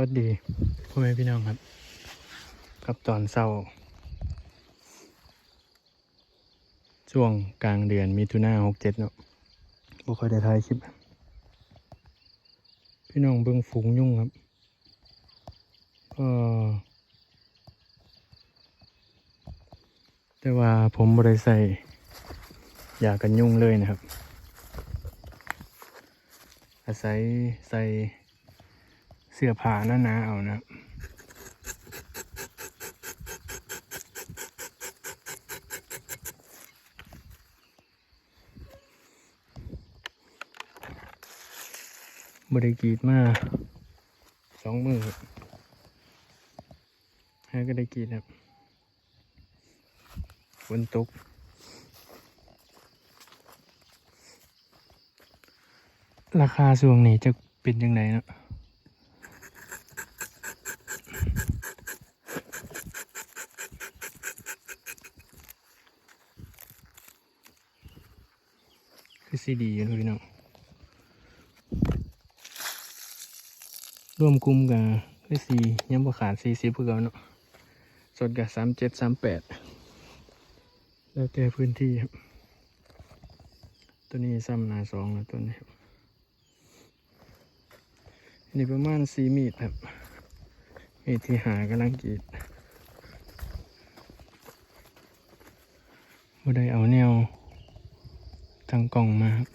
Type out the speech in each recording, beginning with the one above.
วัสดีพ่อแม่พี่น้องครับกับตอนเศร้า ช่วงกลางเดือนมิถุนาหกเจ็ดเนาะบ่ค่อยได้ถ่ายคลิป พี่น้องเบิ่งฝูงยุ่งครับก็แต่ว่าผมบ่ได้ใส่ยากันยุ่งเลยนะครับ อาศัยใส่ เสื้อผ้าหนาๆเอานะบริกีดมาสองมือฮะก็ได้กีดครับฝนตกราคาช่วงนี้จะเป็นยังไงเนาะ คือซีดีอยู่นะพี่น้องร่วมกลุ่มกับคือซียังบ่ขาดสี่สิบเพื่อเก่าเนาะสดกับสามเจ็ดสามแปดแล้วแต่พื้นที่ครับ ตัวนี้ซ้ำนาสองแล้วตัวนี้ครับอันนี้ประมาณสี่มีดครับ มีดที่หากำลังกีดบ่ได้เอาแนว ทางกล่องมาครับ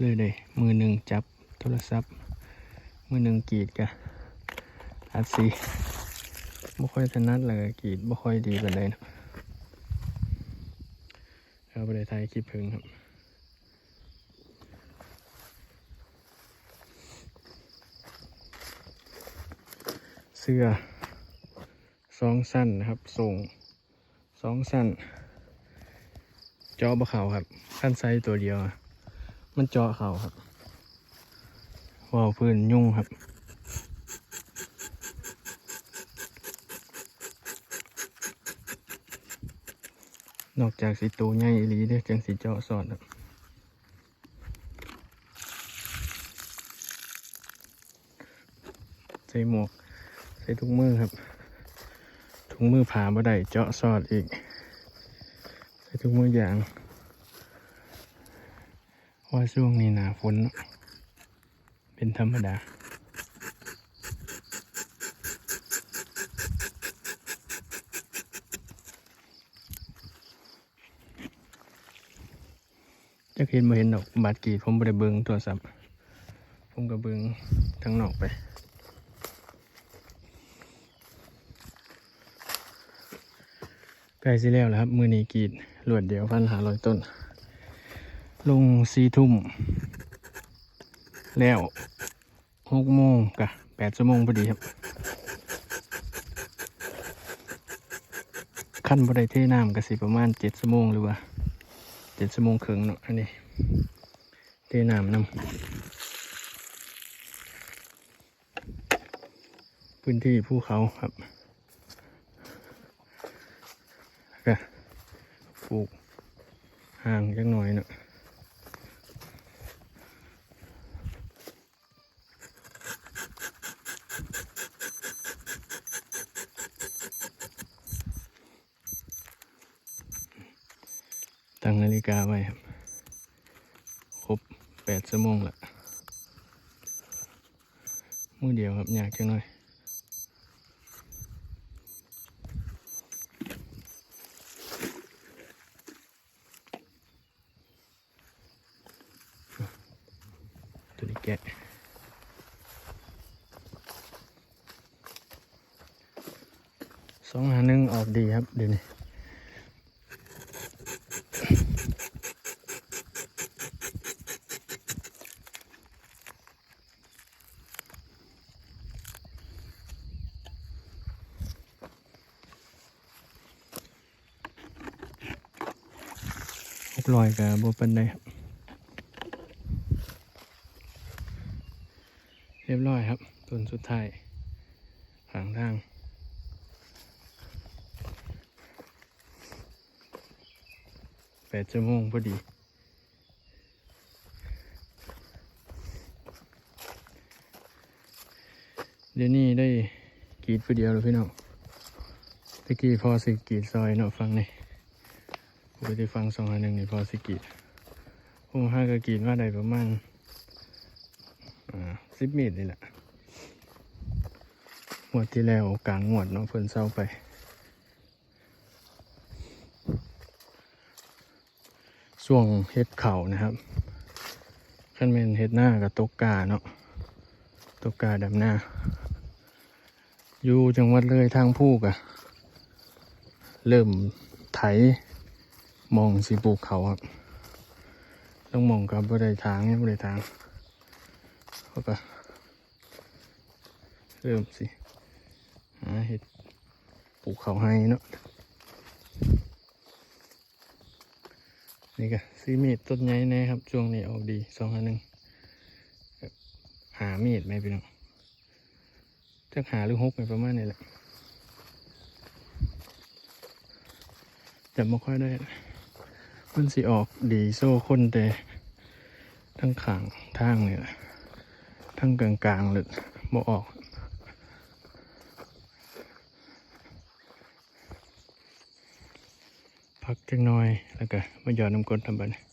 เลยเลยมือหนึ่งจับโทรศัพท์ มือหนึ่งกรีดกะอัดสีบ่ค่อยถนัดเลยกรีดบ่ค่อยดีกันเลยนะเราไปได้ถ่ายคลิปพิ่งครับเสื้อ สองสั้นนะครับส่งสองสั้น เจาะบะเขาครับขั้นไซส์ตัวเดียว มันเจาะเขาครับว่าวพื้นยุ่งครับนอกจากสิตัวใหญ่อีหลีเด้อจังสิเจาะสอดครับใส่หมวก ใส่ถุงมือครับ ถุงมือผ่าบ่ได้เจาะสอดอีก ใส่ถุงมือยางว่าช่วงนี้หนาฝนเป็นธรรมดาจะเห็นมาเห็นดอกบาดกีผมบ่ได้เบิงโทรศัพท์ผมก็เบิงทั้งนอกไป กล้สิแล้วแล้วครับ มือนี้กีดหลวดเดียวพันหาร้อยต้น ลงสี่ทุ่ม แล้วหกโมงกะแปดชั่วโมงพอดีครับ ขั้นบไดเทน้ำกะสิประมาณเจ็ดชั่วโมงหรือว่าเจ็ดชั่วโมงครึ่งเนาะอันนี้เทน้ำน้ำพื้นที่ภูเขาครับ ก็ปลูกห่างจักหน่อยเนาะตั้งนาฬิกาไว้ครับครบแปดชั่วโมงละมือเดียวครับอยากจังหน่อย ตัวนี้แกะสองหาหนึ่งออกดีครับเดี๋ยวนี้หกลอยกับโบเป็นไดครับ รียบร้อยครับต้นสุดท้ายหางทางแปดชั่วโมงพอดี เดี๋ยวนี้ได้กีดผู้เดียวเลยพี่น้องตะกี้พอสิกีดซอยเนาะฟังนี่ปกติฟังสองหนึ่งนี่พอสิกีดผมห้ากกีดว่าใดประมาณอ่า สิบเมตรนี่แหละงวดที่แล้วกลางงวดเนาะเพิ่นเศร้าไป ช่วงเฮ็ดเข่านะครับขั้นเป็นเฮ็ดหน้ากับตกกาเนาะตกกาดำหน้า อยู่จังหวัดเลยทางผู้กะเริ่มไถมองสีปลูกเขาครับ ต้องมองกับบ่ได้ทางเนี่ยบ่ได้ทาง เขาก็เริ่มสิหาเห็ดปลูกเขาให้เนาะนี่ก็ซื้อมีดต้นใหญ่แน่ครับ ช่วงนี้ออกดีสองอันหนึ่งหามีดไหมพี่น้องจะหาหรือฮกไหมประมาณนี้แหละแต่ไม่ค่อยได้มันสิออกดีโซ่คนแต่ทั้งขางทางนี่แหละ ทั้งกลางๆหรือบ่ออกพักจังน้อยแล้วก็มาหยอดน้ำกรดทำบัดน